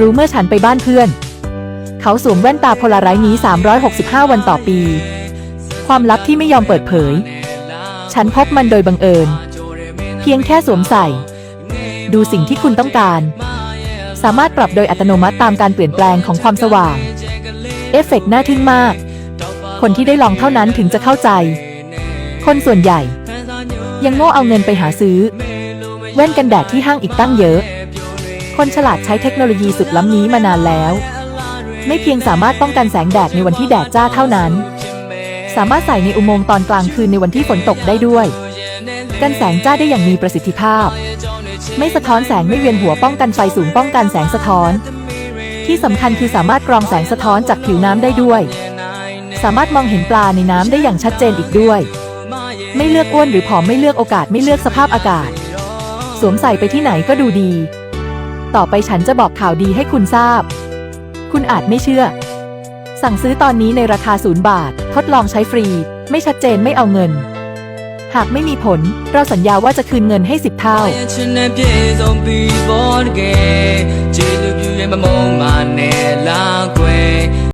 รู้เมื่อฉันไปบ้านเพื่อน เขาสวมแว่นตาโพลาไรซ์นี้ 365 วันต่อปี ความลับที่ไม่ยอมเปิดเผย ฉันพบมันโดยบังเอิญ เพียงแค่สวมใส่ ดูสิ่งที่คุณต้องการ สามารถปรับโดยอัตโนมัติตามการเปลี่ยนแปลงของความสว่าง เอฟเฟกต์น่าทึ่งมาก คนที่ได้ลองเท่านั้นถึงจะเข้าใจ คนส่วนใหญ่ ยังโง่เอาเงินไปหาซื้อ แว่นกันแดดที่ห้างอีกตั้งเยอะ คนฉลาดใช้เทคโนโลยีสุดล้ำนี้มานานแล้ว ไม่เพียงสามารถป้องกันแสงแดดในวันที่แดดจ้าเท่านั้น สามารถใส่ในอุโมงค์ตอนกลางคืนในวันที่ฝนตกได้ด้วย กันแสงจ้าได้อย่างมีประสิทธิภาพ ไม่สะท้อนแสงไม่เวียนหัวป้องกันไฟสูงป้องกันแสงสะท้อน ที่สำคัญคือสามารถกรองแสงสะท้อนจากผิวน้ำได้ด้วย สามารถมองเห็นปลาในน้ำได้อย่างชัดเจนอีกด้วย ไม่เลือกอ้วนหรือผอมไม่เลือกโอกาสไม่เลือกสภาพอากาศ สวมใส่ไปที่ไหนก็ดูดี ต่อไปฉันจะบอกข่าวดีให้คุณทราบ คุณอาจไม่เชื่อ สั่งซื้อตอนนี้ในราคาศูนย์บาท ทดลองใช้ฟรี ไม่ชัดเจนไม่เอาเงิน หากไม่มีผล เราสัญญาว่าจะคืนเงินให้สิบเท่า